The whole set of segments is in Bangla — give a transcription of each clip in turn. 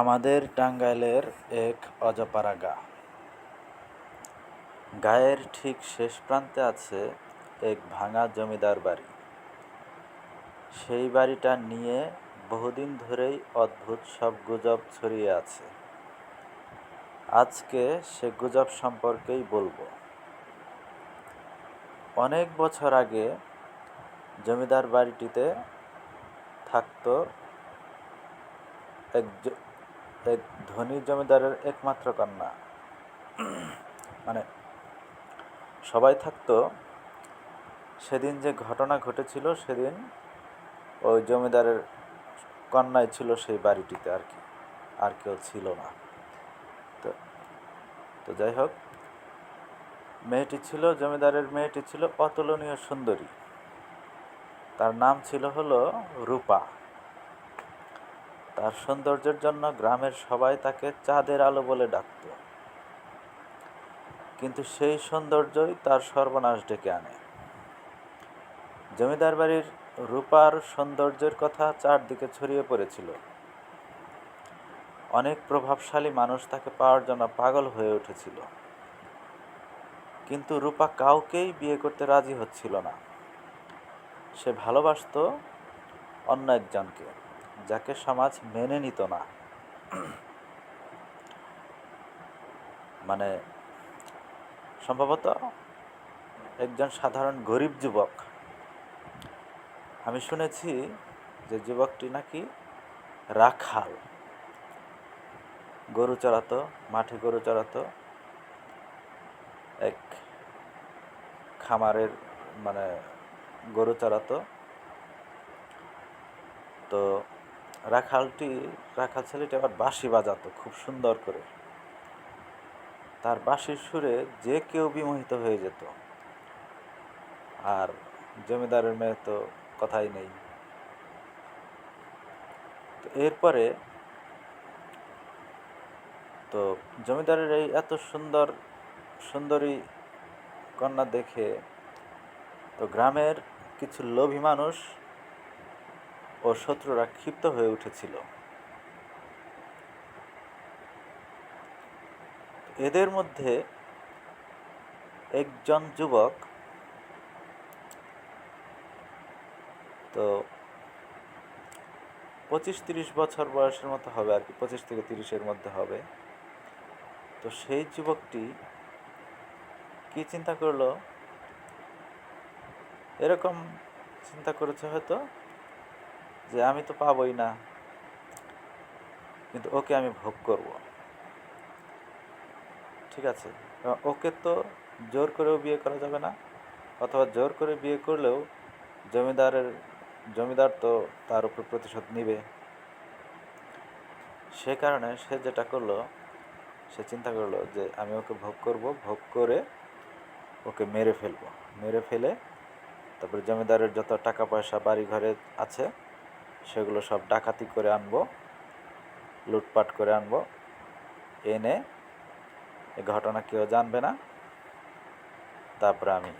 আমাদের টাঙ্গাইলের এক অজপাড়া গা। গায়ের ঠিক শেষ প্রান্তে আছে এক ভাঙা জমিদার বাড়ি। সেই বাড়িটা নিয়ে বহুদিন ধরেই অদ্ভুত সব গুজব ছড়িয়ে আছে। আজকে সে গুজব সম্পর্কেই বলব। অনেক বছর আগে জমিদার বাড়িটিতে থাকতো এক এক ধনী জমিদারের একমাত্র কন্যা। মানে সবাই থাকতো, সেদিন যে ঘটনা ঘটেছিল সেদিন ওই জমিদারের কন্যাই ছিল সেই বাড়িটিতে আর কি, আর কেউ ছিল না। তো তো যাই হোক, মেয়েটি ছিল, জমিদারের মেয়েটি ছিল অতুলনীয় সুন্দরী। তার নাম ছিল হলো রূপা। তার সৌন্দর্যের জন্য গ্রামের সবাই তাকে চাঁদের আলো বলে ডাকত। কিন্তু সেই সৌন্দর্যই তার সর্বনাশ ডেকে আনে। জমিদার বাড়ির রূপার সৌন্দর্যের কথা চারদিকে ছড়িয়ে পড়েছিল। অনেক প্রভাবশালী মানুষ তাকে পাওয়ার জন্য পাগল হয়ে উঠেছিল। কিন্তু রূপা কাউকেই বিয়ে করতে রাজি হচ্ছিল না। সে ভালোবাসতো অন্য একজনকে। যাকে সমাজ মেনে নিত না। মানে সম্ভবত একজন সাধারণ গরিব যুবক। আমি শুনেছি যে যুবকটি নাকি রাখাল। গরু চড়াতো, মাঠে গরু চড়াতো, এক খামারের মানে গরু চড়াতো। তো রাখালটি, রাখাল ছেলেটি আবার বাঁশি বাজাতো, খুব সুন্দর করে। তার বাঁশির সুরে যে কেউ বিমোহিত হয়ে যেত। আর জমিদারের মেয়ে তো কথাই নেই। তো এরপরে তো জমিদারের এই এত সুন্দর, সুন্দরী কন্যা দেখে তো গ্রামের কিছু লোভী মানুষ ও শত্রুরা ক্ষিপ্ত হয়ে উঠেছিল। এদের মধ্যে একজন যুবক, তো পঁচিশ তিরিশ বছর বয়সের মতো হবে আর কি, পঁচিশ থেকে তিরিশের মধ্যে হবে। তো সেই যুবকটি কি চিন্তা করল? এরকম চিন্তা করেছে হয়তো? যে আমি তো পাবই না। কিন্তু ওকে আমি ভোগ করব। ঠিক আছে? ওকে তো জোর করেও বিয়ে করা যাবে না, অথবা জোর করে বিয়ে করলেও জমিদারের, জমিদার তো তার উপর প্রতিশোধ নিবে। সে কারণে সে যেটা করল, সে চিন্তা করল যে আমি ওকে ভোগ করব, ভোগ করে ওকে মেরে ফেলব। মেরে ফেলে তারপরে জমিদারের যত টাকা পয়সা বাড়ি ঘরে আছে সেগুলো সব ডাকাতি করে আনব, লুটপাট করে আনব। এনে এ ঘটনা কেউ জানবে না। তারপরে আমি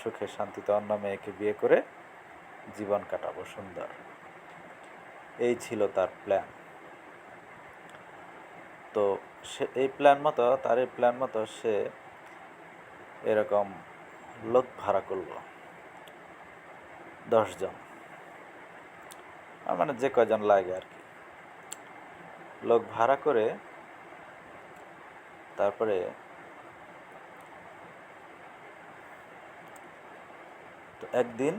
সুখে শান্তিতে অন্য মেয়েকে বিয়ে করে জীবন কাটাবো সুন্দর। এই ছিল তার প্ল্যান। তো সে এই প্ল্যান মতো, তার এই প্ল্যান মতো সে এরকম লোক ভাড়া করল। দশজন মানে যে কয়জন লাগে আর কি। লোক ভাড়া করে তারপরে তো একদিন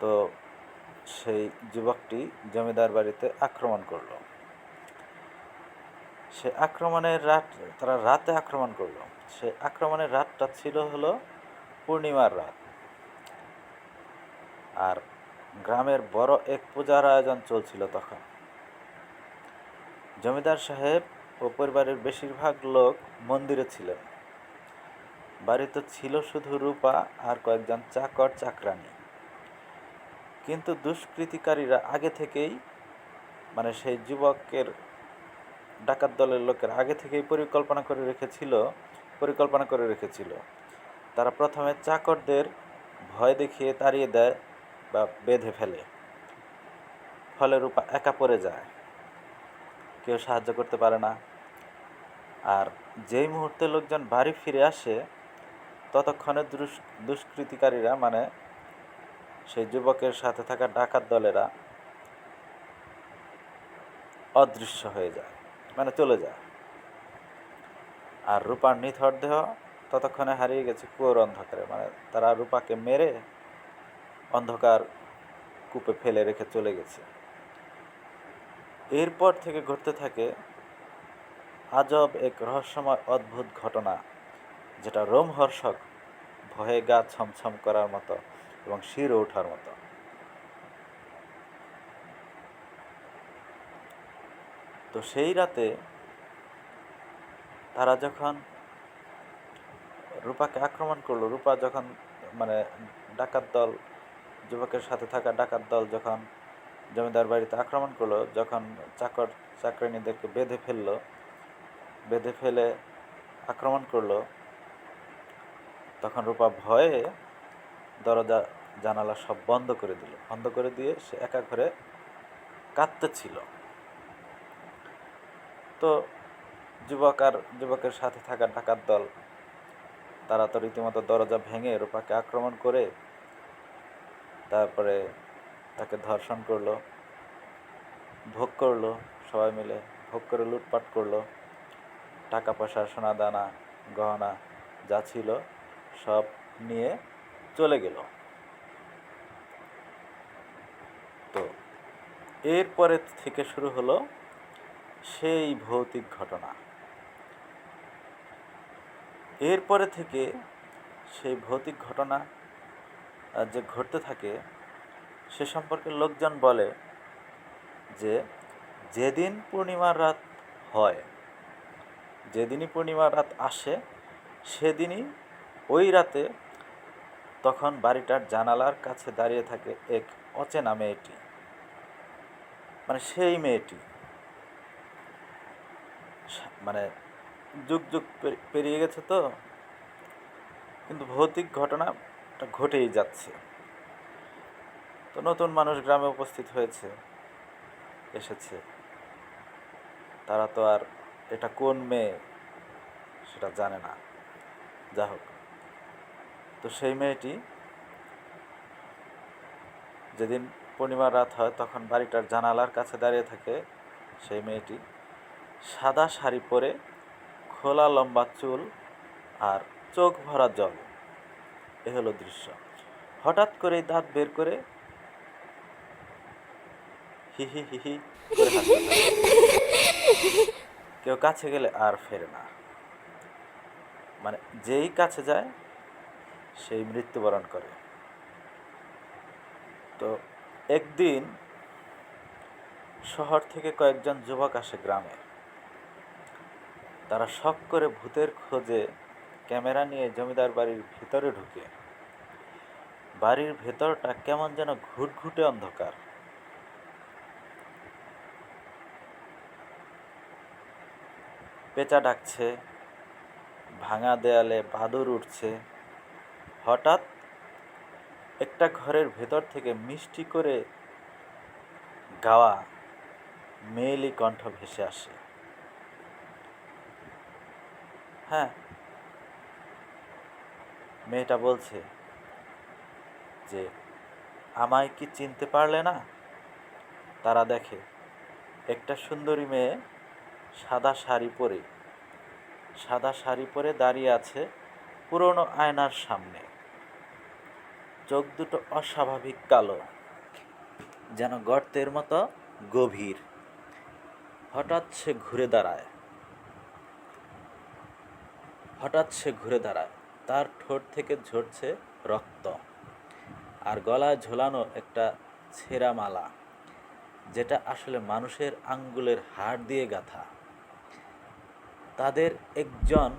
তো সেই যুবকটি জমিদার বাড়িতে আক্রমণ করল। সে আক্রমণের রাত, তারা রাতে আক্রমণ করল। সে আক্রমণের রাতটা ছিল হলো পূর্ণিমার রাত। আর গ্রামের বড় এক পূজার আয়োজন চলছিল তখন। জমিদার সাহেব ও পরিবারের বেশিরভাগ লোক মন্দিরে ছিলেন। বাড়িতে ছিল শুধু রূপা আর কয়েকজন চাকর চাকরানি। কিন্তু দুষ্কৃতিকারীরা আগে থেকেই মানে সেই যুবকের ডাকাত দলের লোকের আগে থেকেই পরিকল্পনা করে রেখেছিল, পরিকল্পনা করে রেখেছিল। তারা প্রথমে চাকরদের ভয় দেখিয়ে তাড়িয়ে দেয় বা বেঁধে ফেলে। ফলে রূপা একা পড়ে যায়। কেউ সাহায্য করতে পারে না। আর যেই মুহূর্তে লোকজন বাড়ি ফিরে আসে, ততক্ষণে দুষ্কৃতিকারীরা মানে সেই যুবকের সাথে থাকা ডাকাত দলেরা অদৃশ্য হয়ে যায় মানে চলে যায়। আর রূপার নিথর দেহ ততক্ষণে হারিয়ে গেছে কুয়োর অন্ধকারে মানে তারা রূপাকে মেরে অন্ধকার কূপে ফেলে রেখে চলে গেছে। এরপর থেকে ঘটতে থাকে আজব এক রহস্যময় অদ্ভুত ঘটনা, যেটা রোমহর্ষক ভয়ে গা ছমছম করার মতো এবং শিরে ওঠার মতো। তো সেই রাতে তারা যখন রূপাকে আক্রমণ করল, রূপা যখন মানে ডাকাত দল যুবকের সাথে থাকা ডাকাত দল যখন জমিদার বাড়িতে আক্রমণ করল, যখন চাকর চাকরানিদেরকে বেঁধে ফেলল, বেঁধে ফেলে আক্রমণ করল, তখন রূপা ভয়ে দরজা, জানালা সব বন্ধ করে দিল। বন্ধ করে দিয়ে সে একা ঘরে কাঁদতেছিল তো যুবক আর যুবকের সাথে থাকা ডাকাত দল, তারা তো রীতিমতো দরজা ভেঙে রূপাকে আক্রমণ করে তারপরে তাকে ধর্ষণ করল, ভোগ করল, সবাই মিলে ভোগ করে লুটপাট করল। টাকা পয়সা, সোনা দানা, গহনা যা ছিল সব নিয়ে চলে গেল। তো এরপরে থেকে শুরু হলো সেই ভৌতিক ঘটনা। এরপরে থেকে সেই ভৌতিক ঘটনা যে ঘটতে থাকে, সে সম্পর্কে লোকজন বলে যে, যেদিন পূর্ণিমার রাত হয়, যেদিনই পূর্ণিমার রাত আসে, সেদিনই ওই রাতে তখন বাড়িটার জানালার কাছে দাঁড়িয়ে থাকে এক অচেনা মেয়েটি। মানে সেই মেয়েটি। মানে যুগ যুগ পেরিয়ে গেছে তো। কিন্তু ভৌতিক ঘটনাটা ঘটেই যাচ্ছে। তো নতুন মানুষ গ্রামে উপস্থিত হয়েছে, এসেছে। তারা তো আর এটা কোন মেয়ে সেটা জানে না। যা হোক। তো সেই মেয়েটি যেদিন পূর্ণিমার রাত হয় তখন বাড়িটার জানালার কাছে দাঁড়িয়ে থাকে সেই মেয়েটি। সাদা শাড়ি পরে খোলা লম্বা চুল আর চোখ ভরা জল। এ হলো দৃশ্য। হঠাৎ করে দাঁত বের করে হি হি। কেউ কাছে গেলে আর ফেরে না। মানে যেই কাছে যায়, সেই মৃত্যুবরণ করে। তো একদিন শহর থেকে কয়েকজন যুবক আসে গ্রামে। তারা শখ করে ভূতের খোঁজে ক্যামেরা নিয়ে জমিদার বাড়ির ভিতরে ঢুকে। বাড়ির ভেতরটা কেমন যেন ঘুটঘুটে অন্ধকার। পেঁচা ডাকছে, ভাঙা দেয়ালে বাদুর উঠছে। হঠাৎ একটা ঘরের ভেতর থেকে মিষ্টি করে গাওয়া মেয়েলি কণ্ঠ ভেসে আসে। হ্যাঁ মেয়েটা বলছে যে, আমায় কি চিনতে পারলে না? তারা দেখে, একটা সুন্দরী মেয়ে সাদা শাড়ি পরে, সাদা শাড়ি পরে দাঁড়িয়ে আছে পুরনো আয়নার সামনে। চোখ দুটো অস্বাভাবিক কালো, যেন গর্তের মতো গভীর। হঠাৎ সে ঘুরে দাঁড়ায়। হঠাৎ সে ঘুরে দাঁড়ায়। তার ঠোঁট থেকে ঝরছে রক্ত আর গলায় ঝোলানো একটা ছেঁড়া মালা যেটা আসলে মানুষের আঙ্গুলের হাড় দিয়ে গাঁথা। তাদের একজন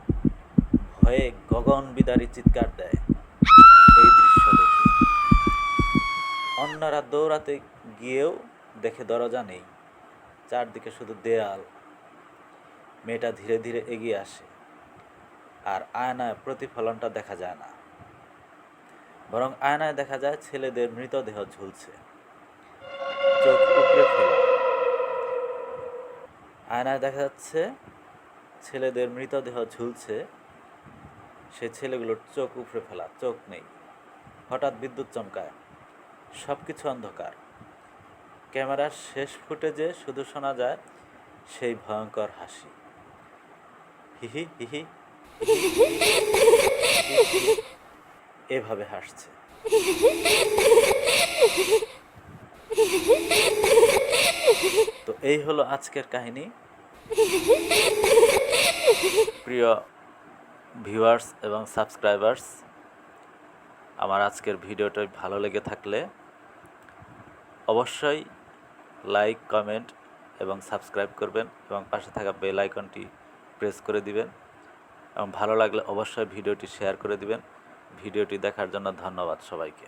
ভয়ে গগন বিদারী চিৎকার দেয় এই দৃশ্য দেখে। অন্যরা দৌড়াতে গিয়েও দেখে দরজা নেই, চারদিকে শুধু দেয়াল। মেয়েটা ধীরে ধীরে এগিয়ে আসে। আর আয়নায় প্রতিফলনটা দেখা যায় না। বরং আয়নায় দেখা যায় ছেলেদের মৃতদেহ ঝুলছে। চোখ উপড়ে ফেলা। আয়নায় দেখা যাচ্ছে ছেলেদের মৃতদেহ ঝুলছে। সে ছেলেগুলোর চোখ উপড়ে ফেলা, চোখ নেই। হঠাৎ বিদ্যুৎ চমকায়। সব কিছু অন্ধকার। ক্যামেরার শেষ ফুটেজে শুধু শোনা যায় সেই ভয়ঙ্কর হাসি। হিহি হিহি এভাবে হাসছে। তো এই হলো আজকের কাহিনী। প্রিয় ভিউয়ার্স এবং সাবস্ক্রাইবার্স আমার আজকের ভিডিওটা ভালো লেগে থাকলে অবশ্যই লাইক কমেন্ট এবং সাবস্ক্রাইব করবেন এবং পাশে থাকা বেল আইকনটি প্রেস করে দিবেন। এবং ভালো লাগলে অবশ্যই ভিডিওটি শেয়ার করে দিবেন। ভিডিওটি দেখার জন্য ধন্যবাদ সবাইকে।